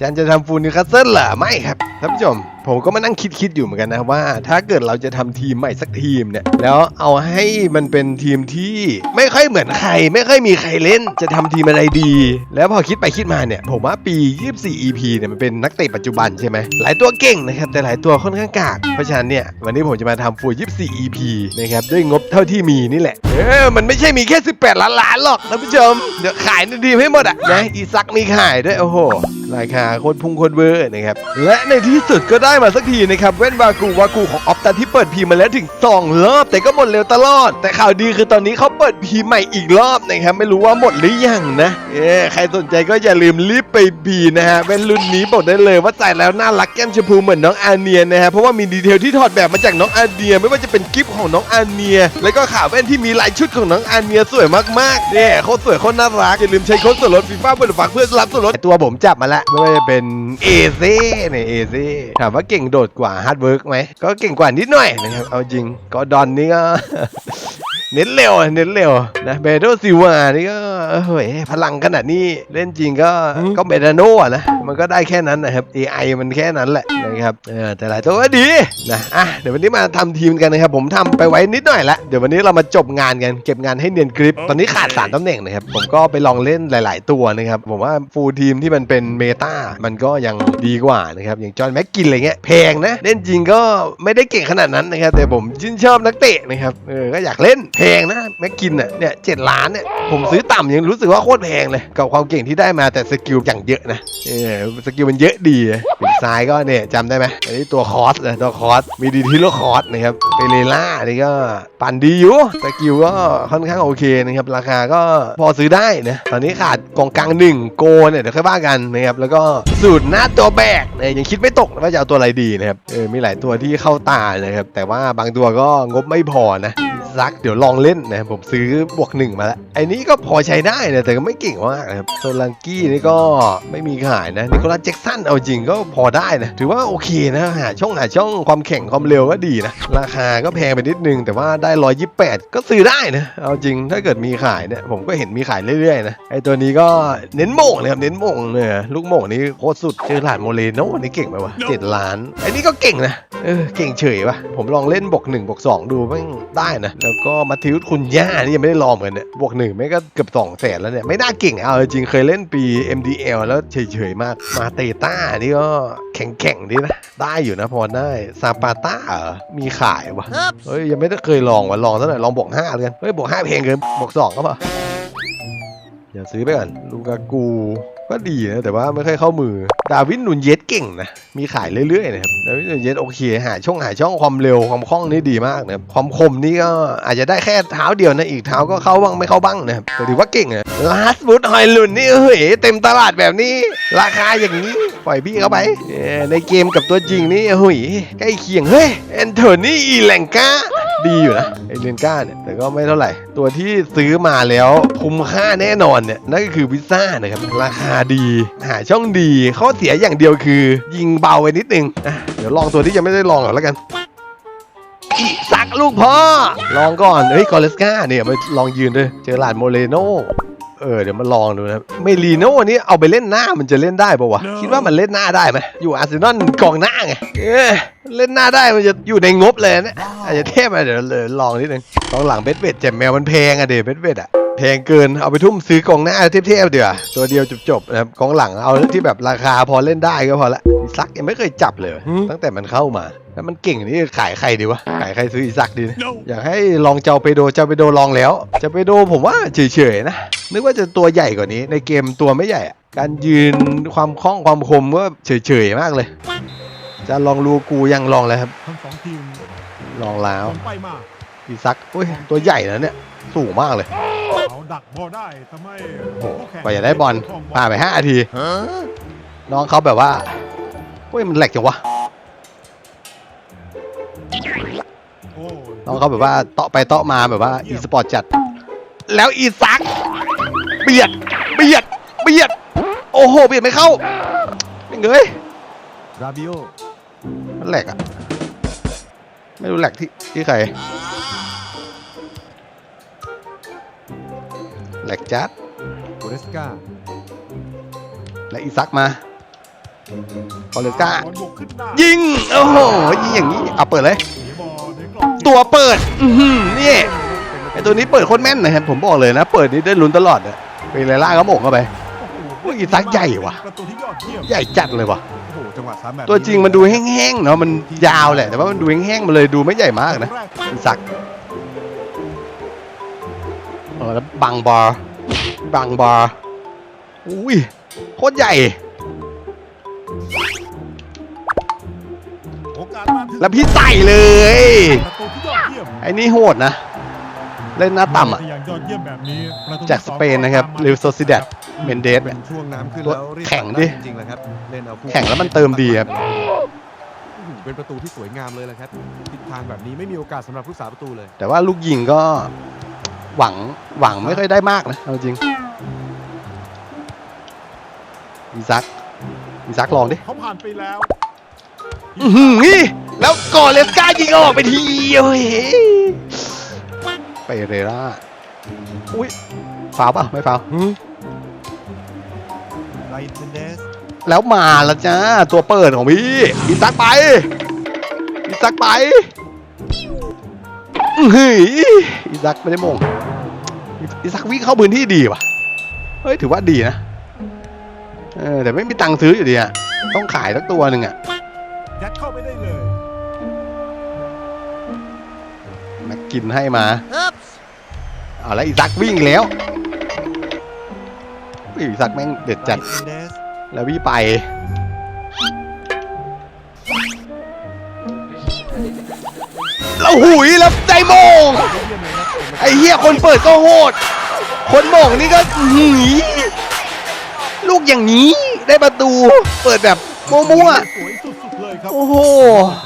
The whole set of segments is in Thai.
ฉันจะทำฟูลนิวคาสเซิลเหรอไม่ครับท่านผู้ชม ผมก็มานั่งคิดคิดๆอยู่เหมือนกันนะว่า ถ้าเกิดเราจะทำทีมใหม่สักทีมเนี่ย แล้วเอาให้มันเป็นทีมที่ไม่ค่อยเหมือนใคร ไม่ค่อยมีใครเล่นจะทำทีมอะไรดี แล้วพอคิดไปคิดมาเนี่ย ผมว่าปี 24 EP เนี่ยมันเป็นนักเตะปัจจุบันใช่ไหมหลายตัวเก่งนะครับ แต่หลายตัวค่อนข้างกาก เพราะฉะนั้นเนี่ยวันนี้ผมจะมาทำฟู24 EP นะครับด้วยงบเท่าที่มีนี่แหละเออมันไม่ใช่มีแค่ 18 ล้านล้านหรอกท่านผู้ชมเดี๋ยวขายในทีมให้หมดอะนะอีซักมีขายด้วยโอ้โหราคาโคตรพุ่งโคตรเวอร์นะครับและในที่สุดก็ได้มาสักทีนะครับเว้นวากูวากูของออฟตันที่เปิดพีมาแล้วถึง2รอบ แต่ก็หมดเร็วตลอด แต่ข่าวดีคือตอนนี้เขาเปิดพีใหม่อีกรอบนะครับไม่รู้ว่าหมดหรือยังนะเอ้ใครสนใจก็อย่าลืมรีบไปบีนะฮะเว้นรุ่นนี้บอกได้เลยว่าใส่แล้วน่ารักแก้มชมพูเหมือนน้องอาเนียนะฮะเพราะว่ามีดีเทลที่ถอดแบบมาจากน้องอาเนีย ไม่ว่าจะเป็นกิฟของน้องอาเนีย แล้วก็ขาแว่นที่มีลายชุดของน้องอาเนียสวยมากๆเนี่ยโคตรสวยโคตรน่ารักอย่าลืมใช้โค้ดส่วนลดฟีฟ่าเปิดฝักเพื่อรับส่วนลดตัวผมจับมาล้วไม่ว่าจะเป็นเอเซ่เนี่ยเอเซ่ถามว่าเก่งโดดกว่าฮาร์ดเวิร์กไหมก็เก่งกว่านิดหน่อยนะครับเอาจริงก็ดอนนี่ก็ เน้นเร็วอะเน้นเร็วนะเบโดซิวานี่ก็เฮ้ยพลังขนาดนี้เล่นจริงก็ก็เบดาโน่อะนะมันก็ได้แค่นั้นนะครับ AI มันแค่นั้นแหละนะครับเออแต่หลายตัวก็ดีนะอะเดี๋ยววันนี้มาทำทีมกันนะครับผมทำไปไว้นิดหน่อยละเดี๋ยววันนี้เรามาจบงานกันเก็บงานให้เนียนกริปตอนนี้ขาดสามตำแหน่งนะครับผมก็ไปลองเล่นหลาย ๆ ตัวนะครับผมว่าฟูลทีมที่มันเป็นเมตามันก็ยังดีกว่านะครับอย่างจอห์นแม็กกินอะไรเงี้ยแพงนะเล่นจริงก็ไม่ได้เก่งขนาดนั้นนะครับแต่ผมชื่นชอบนักเตะนะครับเออก็อยากเล่นแพงนะแม็กกินอะเนี่ยเจ็ดล้านเนี่ยผมซื้อต่ำยังรู้สึกว่าโคตรแพงเลยกับความเก่งที่ได้มาแต่สกิลอย่างเยอะนะเออสกิลมันเยอะดีปีกซ้ายก็เนี่ยจำได้ไหมอันนี้ตัวคอสเลยตัวคอสมีดีที่โลคอสนะครับเปเรล่านี่ก็ปั่นดีอยู่สกิลก็ค่อนข้างโอเคนะครับราคาก็พอซื้อได้นะตอนนี้ขาดกองกลางหนึ่งโกเนี่ยเดี๋ยวค่อยว่ากันนะครับแล้วก็สูตรหน้าตัวแบกเนี่ยยังคิดไม่ตกว่าจะเอาตัวอะไรดีนะครับเออมีหลายตัวที่เข้าตานะครับแต่ว่าบางตัวก็งบไม่พอนะ ซักเดี๋ยวลองเล่นนะผมซื้อบวกหนึ่งมาแล้วไอ้นี้ก็พอใช้ได้นะแต่ก็ไม่เก่งมากนะครับโซลังกี้นี่ก็ไม่มีขายนะนิโคลัสแจ็กสันเอาจริงก็พอได้นะถือว่าโอเคนะหาช่องหาช่องความแข็งความเร็วก็ดีนะราคาก็แพงไปนิดนึง แต่ว่าได้ 128 ก็ซื้อได้นะเอาจริงถ้าเกิดมีขายเนี่ยผมก็เห็นมีขายเรื่อยๆนะไอ้ตัวนี้ก็เน้นโม่งนะครับเน้นโม่งเนี่ยลูกโม่งนี่โคตรสุดเจอหลาดโมเลโน่นี่เก่งไหมวะเจ็ดล้านไอ้นี่ก็เก่งนะเออเก่งเฉยวะผมลองเล่นบวกหนึ่งบวกสองดูแม่งได้นะแล้วก็มาทิวคุณย่านี่ยังไม่ได้ลองเหมือนเนี่ยบวกหนึ่งไม่งก็เกือบสองแสนแล้วเนี่ยไม่น่าเก่งเอาจริงเคยเล่นปี MDL แล้วเฉยๆมากมาเตต้านี่ก็แข็งๆดีนะได้อยู่นะพอได้ซาปาต้าเหรอมีขายวะเฮ้ยยังไม่ได้เคยลองวะลองซะหน่อยลองบวกห้าเลยกันเฮ้ยบวกห้าเพลงเกินบวกสองก็ปะอย่าซื้อไปก่อนลูกากู ก็ดีนะแต่ว่าไม่ค่อยเข้ามือ ดาวินนุนเยสเก่งนะ มีขายเรื่อยๆนะครับดาวินนุนเยสโอเค หาช่องหาช่องความเร็วความคล่องนี่ดีมากนะครับความคมนี่ก็อาจจะได้แค่เท้าเดียวนะอีกเท้าก็เข้าบ้างไม่เข้าบ้างนะครับแต่ถือว่าเก่งนะลาสบูทฮอยลุนนี่เฮ้ยเต็มตลาดแบบนี้ ราคาอย่างนี้ปล่อยพี่เข้าไปในเกมกับตัวจริงนี่เฮ้ยใกล้เคียงเฮ้ยแอนโทนีอีแลงกา ดีอยู่นะไอเลนก้าเนี่ยแต่ก็ไม่เท่าไหร่ ตัวที่ซื้อมาแล้วคุ้มค่าแน่นอนเนี่ยนั่นก็คือวิซ่านะครับราคาดี หาช่องดีข้อเสียอย่างเดียวคือ ยิงเบาไปนิดนึงอะเดี๋ยวลองตัวที่ยังไม่ได้ลองก่อนแล้วกันสักลูกพ่อ ลองก่อน เฮ้ย กอเลสกาเนี่ย ไปลองยืนด้วย เจอหลาดโมเลโน เออเดี๋ยวมาลองดูนะเมลีโน่นี่เอาไปเล่นหน้ามันจะเล่นได้ปะวะ คิดว่ามันเล่นหน้าได้ไหมอยู่อาร์เซนอลกองหน้าไงเออเล่นหน้าได้มันจะอยู่ในงบเลยนะอาจจะเทพมาเดี๋ยวเลยลองนิดนึงกองหลังเบสเวดแจมแมวมันแพงอะเดเบสเวดอะแพงเกินเอาไปทุ่มซื้อกองหน้าเทพๆเดี๋ยวาตัวเดียวจบๆนะครับกองหลังเอาที่แบบราคาพอเล่นได้ก็พอละอีซักยังไม่เคยจับเลย ตั้งแต่มันเข้ามาแล้วมันเก่งนี่ขายใครดีวะขายใครซื้ออีซักดีนะอยากให้ลองเจ้าไปโดเจ้าไปโดลองแล้วเจ้าไปโดผมว่าเฉยๆนะ นึกว่าจะตัวใหญ่กว่านี้ ในเกมตัวไม่ใหญ่อะการยืนความคล่องความคมก็เฉยๆมากเลย จะลองรูกูยังลองเลยครับ ทั้งสองทีมลองแล้วลงไปมาอีซักอุ้ยตัวใหญ่นะเนี่ยสูงมากเลยเขาดักบอลได้ทำให้โอ้โหกว่าจะได้บอลผ่านไป5นาทีน้องเขาแบบว่าเฮ้ยมันแหลกจังวะโอ้น้องเขาแบบว่าเตาะไปเตาะมาแบบว่าอีสปอร์ตจัด แล้วอีซัก เบียด เบียด เบียด โอ้โห เบียดไม่เข้าเป็นเงยราบิโอมันแหลกอะไม่รู้แหลกที่ที่ใครแหลกจัดโอเรสกาและอีซักมาคอเลสกาบอลบุกขึ้นหน้ายิง โอ้โห ยิงอย่างนี้ เอาเปิดเลยเสียบอลในกรอบตัวเปิด อื้อหือนี่ไอตัวนี้เปิดโคตรแม่นนะครับผมบอกเลยนะ เปิดนี่ได้ลุ้นตลอดอะ ไปเลยล่าก็หมกเข้าไป โอ้ยอีซักใหญ่ว่ะ ประตูที่ยอดเยี่ยมใหญ่จัดเลยว่ะ โอ้โหจังหวะสามแบบตัวจริงมันดูแห้งๆเนาะมันยาวแหละแต่ว่ามันดูแห้งๆมันเลยดูไม่ใหญ่มากนะแรกอีซักเออแล้วบังบอร์บังบอร์อุ้ยโคตรใหญ่ โอกาสมาถึงแล้วพี่ใส่เลย ประตูที่ยอดเยี่ยมไอ้นี่โหดนะ เล่นหน้าต่ำอะอย่างยอดเยี่ยมแบบนี้ประตูที่จากสเปนนะครับสอง Real Sociedad เมนเดสเป็นช่วงน้ำขึ้นตัวแล้วรีบแข็งดิจริงๆเลยครับเล่นเอาคู่แข่งแล้วมันเติมดีครับอื้อหือเป็นประตูที่สวยงามเลยแหละครับทิศทางแบบนี้ไม่มีโอกาสสำหรับผู้สาประตูเลย แต่ว่าลูกยิงก็หวังหวังไม่ค่อยได้มากนะเอาจริงอีซักอีซักลองดิเขาผ่านไปแล้วอื้อหือนี่แล้วก่อนเลสกายิงออกไปทีโอ้ย ไปเรล่าอุ้ยฟาวเปล่ะไม่ฟาวหือไรเทนเดสแล้วมาแล้วจ้า ตัวเปิดของพี่อีซักไปอีซักไปอื้อหืออีซักไม่ได้มงอีซักวิ่งเข้าพื้นที่ดีว่ะเฮ้ยถือว่าดีนะเออแต่ไม่มีตังค์ซื้ออยู่ดีอะต้องขายสักตัวหนึ่งอะยัดเข้าไปได้เลยแม็กกินให้มา เอาแล้วอีซักวิ่งอีกแล้วอีซักแม่งเด็ดจัดไรเทนเดสแล้วพี่ไป แล้วหุยแล้วใจโมงได้เยี่ยมเลยครับไอ้เหี้ยคนเปิดก็โหด คนโมงนี่ก็หนีลูกอย่างนี้ได้ประตูเปิดแบบมั่วสวยสุดๆเลยครับๆโอ้โหทางซ้าย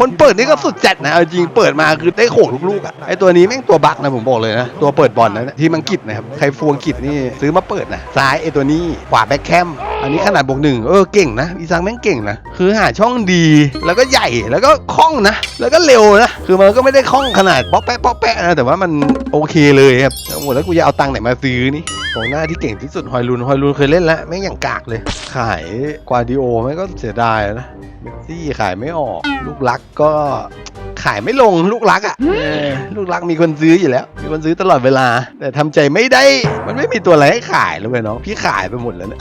คนเปิดนี่ก็สุดจัดนะเอาจริงเปิดมาคือได้โขกลูกๆอะไอตัวนี้แม่งตัวบักนะผมบอกเลยนะตัวเปิดบอลนะทีมอังกฤษนะครับใครฟูอังกฤษนี่ซื้อมาเปิดนะซ้ายไอตัวนี้ขวาแบ็คแคมอันนี้ขนาดบวกหนึ่งเออเก่งนะอีซังแม่งเก่งนะคือหาช่องดีแล้วก็ใหญ่แล้วก็คล่องนะ แล้วก็เร็วนะคือมันก็ไม่ได้คล่องขนาดป๊อกแป๊ะป๊อกแป๊ะนะแต่ว่ามันโอเคเลยครับโอ้โหแล้วกูจะเอาตังค์ไหนมาซื้อนี่กองหน้าที่เก่งที่สุดฮอยลุนฮอยลุนเคยเล่นแล้วแม่งอย่างกากเลย ขายกวาดิโอแม่งก็เสียดายนะ ซี่ขายไม่ออก ลูกรักก็ขายไม่ลงลูกรักอะลูกรักมีคนซื้ออยู่แล้ว มีคนซื้อตลอดเวลา แต่ทำใจไม่ได้ มันไม่มีตัวอะไรให้ขายเลยเว้ยน้องพี่ขายไปหมดแล้วเนี่ย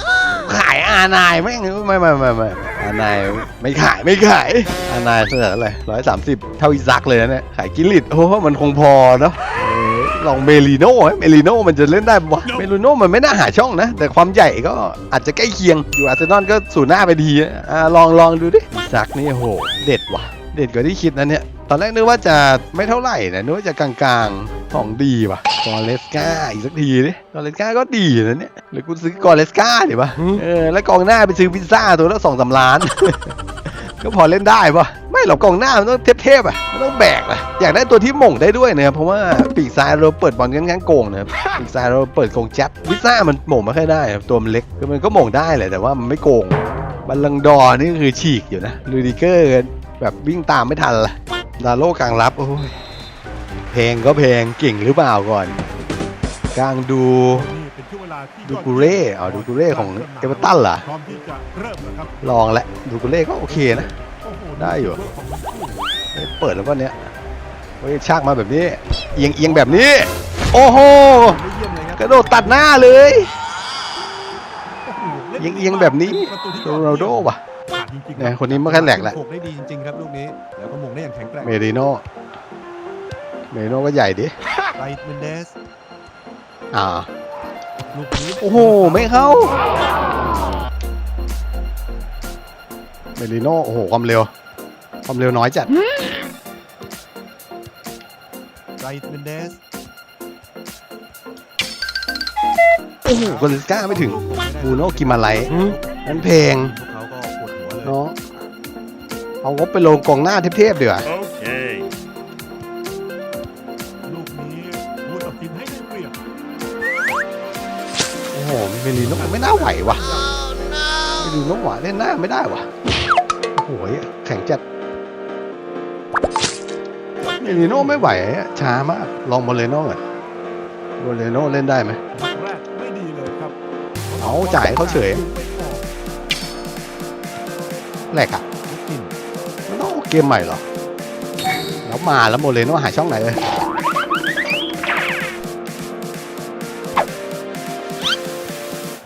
ขายอานายแม่งไม่ไม่ไม่ไม่อานายไม่ขายไม่ขายอานายเท่าไหร่อะไรร้อยสามสิบเท่าอีซักเลยนะเนี่ยขายกิลิตโอ้โหมันคงพอเนาะ ลองเมลิโน่ไหมเมลิโน่มันจะเล่นได้ปะวะเมลิโน่มันไม่น่าหาช่องนะ แต่ความใหญ่ก็อาจจะใกล้เคียง อยู่อาร์เซนอลก็สู่หน้าไปทีอะอ่าลองลองดูดิซักนี่โห เด็ดว่ะ เด็ดกว่าที่คิดนะเนี่ย ตอนแรกนึกว่าจะไม่เท่าไหร่นะนึกว่าจะกลางๆของดีว่ะกอเลสกาอีกสักทีดิกอเลสกาก็ดีนะเนี่ยหรือกูซื้อกอเลสกาดีป่ะเออแล้วกองหน้าไปซื้อพิซซ่าตัวละสองสามล้าน ก็พอเล่นได้ป่ะไม่หรอกกองหน้ามันต้องเทพๆอะมันต้องแบกนะอยากได้ตัวที่หม่งได้ด้วยนะครับเพราะว่าปีกซ้ายเราเปิดบอลค่อนข้างโกงนะครับปีกซ้ายเราเปิดโกงแจ๊บพิซ่ามันหม่งไม่ค่อยได้ตัวมันเล็กคือมันก็หม่งได้แหละแต่ว่ามันไม่โกงบัลลังก์ดอนี่คือฉีกอยู่นะลูดิเกอร์แบบวิ่งตามไม่ทันละดาโลกลางรับโอ้ยเพลงก็เพลงเก่งหรือเปล่าก่อนกลางดูดูกูเร่เอดูกูเร่ของเอเวอร์ตันเหรอพร้อมที่จะเริ่มแล้วครับลองแหละดูกูเล่ก็โอเคนะ ได้อยู่ของทั้งคู่เฮ้ยเปิดแล้วก็เนี้ยเฮ้ยชากมาแบบนี้ เอียงเอียงแบบนี้ โอ้โหไม่เยี่ยมเลยครับกระโดดตัดหน้าเลยโอ้โหล่นเอียงเอียงแบบนี้ประตูที่โรนัลโดว่ะผ่านจริงๆเนี่ยคนนี้ไม่ค่อยแหลกแหละโขกได้ดีจริงๆครับลูกนี้แล้วก็มงได้อย่างแข็งแกร่งเมริโน่เมริโน่ก็ใหญ่ดิไรเมนเดสอ่าลูกนี้โอ้โหไม่เข้าเมลิโน่โอ้โหความเร็ว ความเร็วน้อยจัดไรเมนเดสโอ้โหกอลิสก้าไม่ถึงบูโน่กิมาไลท์นั่นเพลงพวกเขาก็ปวดหัวเลยเนาะเอางบไปลงกองหน้าเทพๆดีกว่า Okay. ลูกนี้ผู้ตัดสินให้ได้เปรียบโอ้โหเมลิโน่ไม่น่าไหวว่ะเมลิโน่หวะเล่นหน้าไม่ได้ว่ะโอ้โหแข็งจัด เมลิโน่ไม่ไหวอะช้ามาก ลองบอลเลโน่ก่อนบอลเลโน่เล่นได้ไหมแรกไม่ดีเลยครับเอาจ่ายเขาเฉยไม่ออกแหลกอะลูกกินมันต้องเกมใหม่เหรอ แล้วมาแล้วโมเลโนหาช่องไหนเลย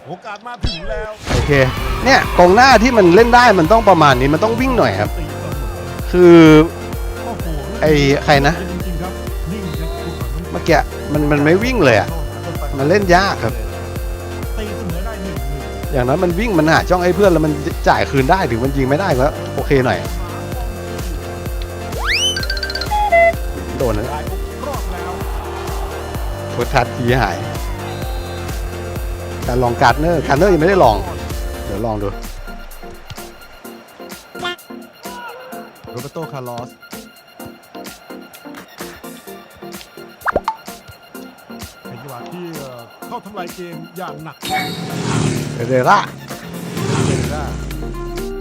โอกาสมาถึงแล้วโอเค เนี่ยกองหน้าที่มันเล่นได้มันต้องประมาณนี้มันต้องวิ่งหน่อยครับ ตีเสมอ คือโอ้โห ไอ้ใครนะ เมื่อกี้มันมันไม่วิ่งเลยอะ มันเล่นยากครับ อย่างนั้นมันวิ่งมันหาช่องให้เพื่อนแล้วมันจ่ายคืนได้ถึงมันยิงไม่ได้ก็โอเคหน่อย โดนนะได้รแล้วโคตรทัดทีหาย แต่ลองการ์ดเนอร์การ์ดเนอร์ยังไม่ได้ลอง เดี๋ยวลองดูโรเบโตคาร์ลอส เอ่อเข้าทำลายเกมอย่างหนักเรล่าเจเนร่า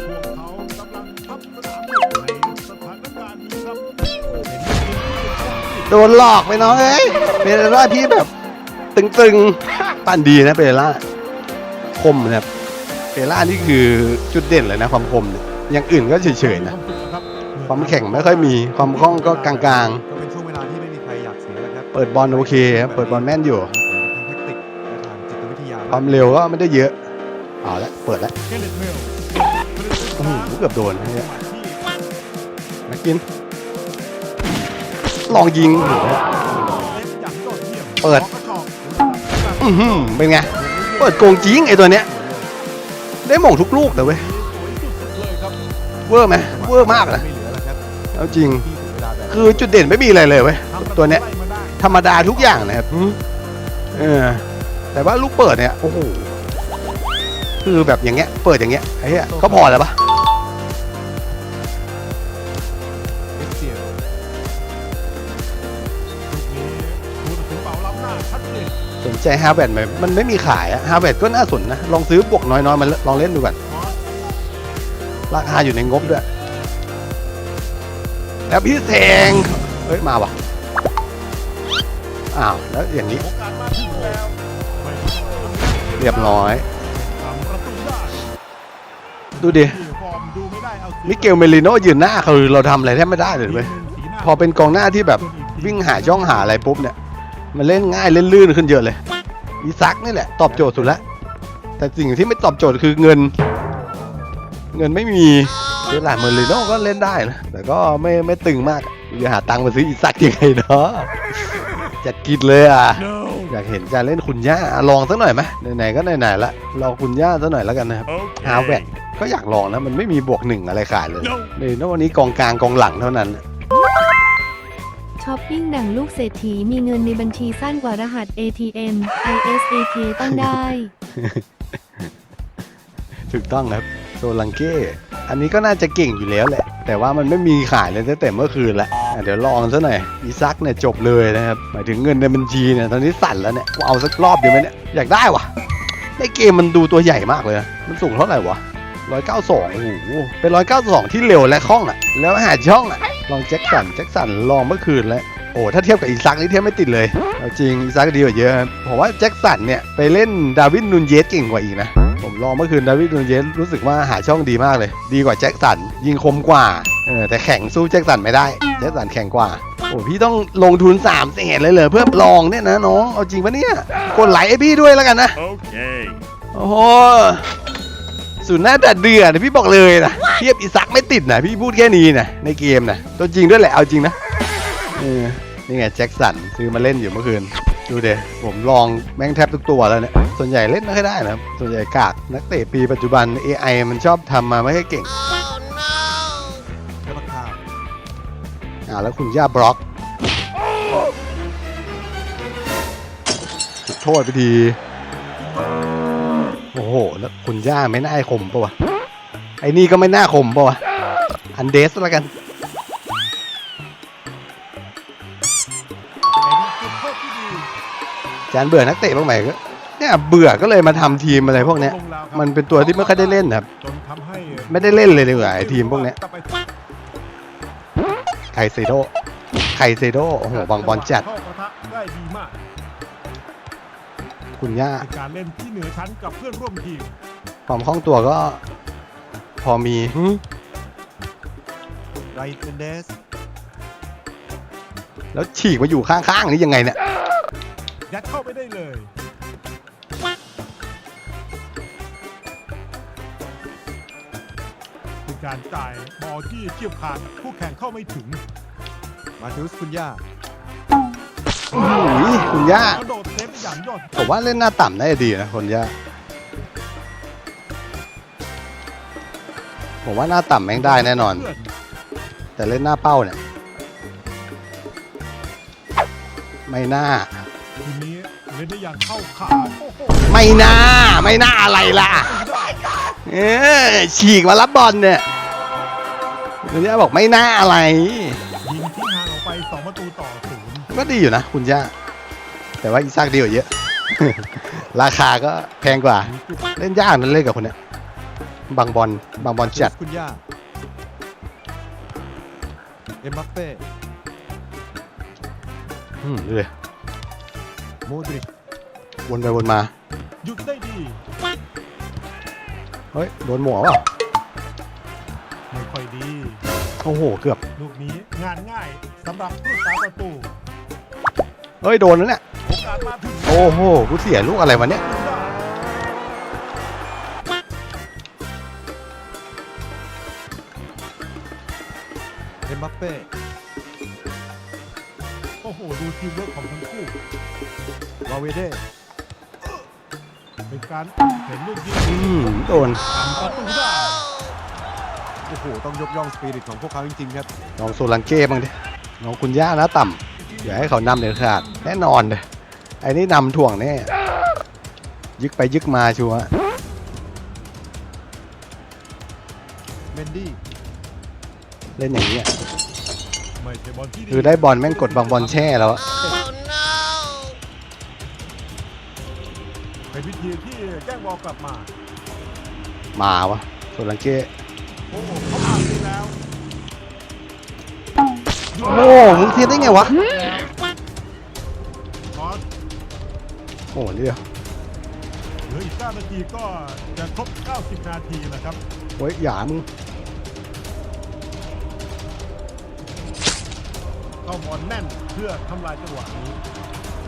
พวกเขากำลังทับสนามอยู่ในสถานการณ์นี้ครับเป็นเกมที่เป็นความผิดโดนหลอกไปน้องเอ้ยเรล่าพี่แบบ ตึงๆปั่นดีนะเรล่าคมนะครับเรล่านี่คือจุดเด่นเลยนะความคมเนี่ยอย่างอื่นก็เฉยๆนะความแข็งไม่ค่อยมีความคล่องก็กลางก็เป็นช่วงเวลาที่ไม่มีใครอยากเสียแล้วครับๆ เปิดบอลโอเคครับเปิดบอลแม่นอยู่ ความเร็วก็ไม่ได้เยอะเอาละเปิดแล้วเกเลตเมลโอ้โหเกือบโดนเนี่ยนักกิน ลองยิงโอ้โหเปิดอือหือเป็นไง เปิดโกงจริงไอตัวเนี้ย ได้หม่งทุกลูกเลยเว้ยเวอร์ไหมเวอร์มากนะเลือแล้วครับเอาจริง คือจุดเด่นไม่มีอะไรเลยเว้ยตัวเนี้ยธรรมดาทุกอย่างนะครับเออ แต่ว่าลูกเปิดเนี่ยโอ้โหคือแบบอย่างเงี้ยเปิดอย่างเงี้ยไอ้เหี้ยก็พอแล้วปะเอสเซียสนใจฮาร์แวร์ไหมมันไม่มีขายอะฮาร์แวร์ก็น่าสนนะลองซื้อบวกน้อยๆมันลองเล่นดูก่อนราคาอยู่ในงบด้วย แล้วพี่แซงเฮ้ยมาว่ะอ้าวแล้วอย่างนี้ โอกาสมาถึงแล้ว เรียบร้อย ทำประตูได้ดูดิฟอร์มดูไม่ได้เอามิเกลเมลิโนยืนหน้าคือเราทำอะไรแทบไม่ได้เลยเว้ยพอเป็นกองหน้าที่แบบวิ่งหาช่องหาอะไรปุ๊บเนี่ย มันเล่นง่ายเล่นลื่นขึ้นเยอะเลย อีซักนี่แหละ ตอบโจทย์สุดแล้วแต่สิ่งที่ไม่ตอบโจทย์คือเงิน เงินไม่มีเวลาเมลิโนก็เล่นได้นะ แต่ก็ไม่ไม่ตึงมากจะหาตังค์มาซื้ออีซักยังไงเนาะจัดกินเลยอะ No อยากเห็นการเล่นคุณย่าอะลองสักหน่อยไหมไหนๆก็ไหนๆละลองคุณย่าสักหน่อยแล้วกันนะครับฮาแวร์ดก็อยากลองนะมันไม่มีบวกหนึ่งอะไรขายเลย No เลยนวันนี้กองกลางกองหลังเท่านั้นช้อปปิ้งดั่งลูกเศรษฐีมีเงินในบัญชีสั้นกว่ารหัส ATM ISAT ต้องได้ ถูกต้องครับโซลังเก้อันนี้ก็น่าจะเก่งอยู่แล้วแหละ แต่ว่ามันไม่มีขายเลยตั้งแต่เมื่อคืนแล้วอะ เดี๋ยวลองซะหน่อยอีซักเนี่ยจบเลยนะครับหมายถึงเงินในบัญชีเนี่ยตอนนี้สั่นแล้วเนี่ยกูเอาสักรอบเดียวไหมเนี่ยอยากได้วะในเกมมันดูตัวใหญ่มากเลย มันสูงเท่าไหร่วะร้อยเก้าสองโอ้โหเป็นร้อยเก้าสองที่เร็วและคล่องอะ แล้วหาช่องอะ ลองแจ็คสันแจ็คสันลองเมื่อคืนแล้วโอ้ถ้าเทียบกับอีซักนี่เทียบไม่ติดเลยเอาจริงอีซักดีกว่าเยอะผมว่าแจ็คสันเนี่ยไปเล่นดาวินนูนเยสเก่งกว่าอีกนะ ลองเมื่อคืนดาวิดนูนเยสรู้สึกว่าหาช่องดีมากเลย ดีกว่าแจ็คสัน ยิงคมกว่าเออแต่แข่งสู้แจ็คสันไม่ได้ แจ็คสันแข่งกว่า โอ้พี่ต้องลงทุน3ามแสนเลยเหรอเพื่อลองเนี่ยนะน้อง เอาจริงปะเนี่ยกดไลค์ไอ้พี่ด้วยแล้วกันนะ Okay โอ้โหสุดหน้าดัดเดือดนะพี่บอกเลยนะเทียบอีซักไม่ติดนะพี่พูดแค่นี้นะในเกมนะตัวจริงด้วยแหละเอาจริงนะเออนี่ไงแจ็คสันซื้อมาเล่นอยู่เมื่อคืน ดูเดผมลองแม่งแทบทุกตัวแล้วเนี่ย ส่วนใหญ่เล่นไม่ค่อยได้นะครับ ส่วนใหญ่กาก นักเตะปีปัจจุบัน AI มันชอบทำมาไม่ค่อยเก่งเทปคาวอ่าแล้วคุณย่าบล็อกโทษไปดี โอ้โห แล้วคุณย่าไม่น่าคมปะวะ ไอ้นี่ก็ไม่น่าคมปะวะ อันเดสแล้วกัน จานเบื่อนักเตะบ้างไหมก็เนี่ยเบื่อก็เลยมาทำทีมอะไรพวกเนี้ยลงแล้วครับมันเป็นตัวที่ไม่ค่อยได้เล่นครับจนทำให้ไม่ได้เล่นเลยดีกว่าไอ้ทีมพวกเนี้ยกลับไปไคเซโดไคเซโดโอ้โหวางบอลจัดเข้าปะทะได้ดีมากคุณย่าเป็นการเล่นที่เหนือชั้นกับเพื่อนร่วมทีมความคล่องตัวก็ พอมีหึไรเทนเดสแล้วฉีกมาอยู่ข้างๆนี่ยังไงเนี่ย ยัดเข้าไปได้เลย เป็นการจ่ายบอลที่เฉียบขาดคู่แข่งเข้าไม่ถึงมาทิวส์คุณย่าโอ้ยคุณย่ากระโดดเซฟได้อย่างยอดผมว่าเล่นหน้าต่ำน่าจะดีนะคุณย่าผมว่าหน้าต่ำแม่งได้แน่นอน เพื่แต่เล่นหน้าเป้าเนี่ย ไม่น่าทีนี้ เล่นได้อย่างเข้าขาโอ้โหไม่น่า ไม่น่าอะไรล่ะ เออฉีกมารับบอลเนี่ยคุณย่าบอกไม่น่าอะไร ยิงที่ห่างออกไปสองประตูต่อศูนย์ก็ดีอยู่นะ คุณย่า แต่ว่าอีซากดีกว่าเยอะ ราคาก็แพงกว่า เล่นยากนั่นเล่นกับคนเนี้ยบางบอลบางบอลจัดคุณย่า เอ็มบัปเป้อืมดูเลย โมดริกวนไปวนมา หยุดได้ดี เฮ้ย โดนหมอเปล่าไม่ค่อยดี โอ้โห เกือบ ลูกนี้งานง่ายสำหรับผู้สาประตูเฮ้ย โดนแล้วเนี่ย โอกาสมาถึงโอ้โห กูเสียลูกอะไรวะเนี่ยเอ็มบัปเป้ โอ้โหดูทีมเวิร์กของทั้งคู่วาเวเดเป็นการเห็นลูกยิงอืมโดนทำประตูได้โอ้โหต้องยกย่องสปิริตของพวกเขาจริงๆครับลองโซลังเก้บ้างดิลองคุณย่านะต่ำอย่าให้เขานำเด็ดขาดแน่นอนเลยไอ้นี่นำถ่วงแน่ยึกไปยึกมาชัวร์เมนดี้เล่นอย่างนี้ คือได้บอลแม่งกดบางบอลแช่แล้วอะเป็นวิธีที่แจ้งบอลกลับมามาวะโซลังเก้โอ้โหเขาอ่านไปแล้วโอ้มึงเทียบได้ไงวะคอสโอ้เรียวเหลืออีก9นาทีก็จะครบ 90 นาทีนะครับเฮ้ยอย่ามึง เข้าบอลแน่นเพื่อทำลายจังหวะนี้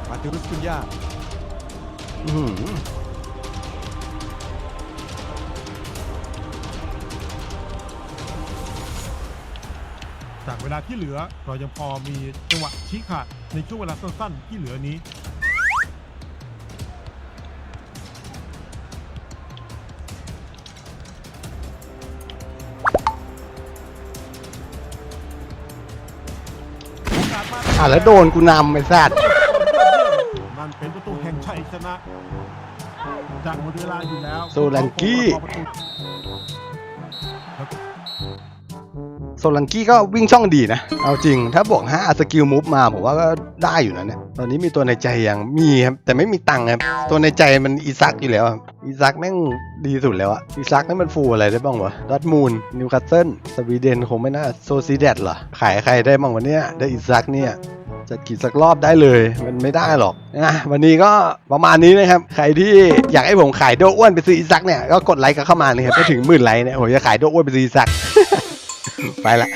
มาทิวส์คุณย่าอื้อหือจากเวลาที่เหลือเรายังพอมีจังหวะชี้ขาดในช่วงเวลาสั้นๆ ที่เหลือนี้ อกาสมาอะแล้วโดนกูนำไอ้สัตว์มันเป็นประตูแห่งชัยชนะจากหมดเวลาอยู่แล้วโซลังกี้ โซลังกี้ก็วิ่งช่องดีนะ เอาจริง ถ้าบวก5สกิลมูฟมาผมว่าก็ได้อยู่นะเนี่ย ตอนนี้มีตัวในใจยังมีครับ แต่ไม่มีตังค์ครับ ตัวในใจมันอีซักอยู่แล้วอีซักแม่งดีสุดแล้วอะอีซักนั่นมันฟูอะไรได้บ้างวะดอทมูลนิวคาสเซิลสวีเดนคงไม่น่าโซซีแดดเหรอ ขายใครได้บ้างวันนี้ได้อีซักเนี่ยจะกี่สักรอบได้เลย มันไม่ได้หรอกนะวันนี้ก็ประมาณนี้นะครับ ใครที่อยากให้ผมขายโดอ้วนไปซื้ออีซักเนี่ยก็กดไลค์กันเข้ามาเลยครับถ้าถึงหมื่นไลค์เนี่ยผมจะขายโดอ้วนไปซื้ออีซัก 白了。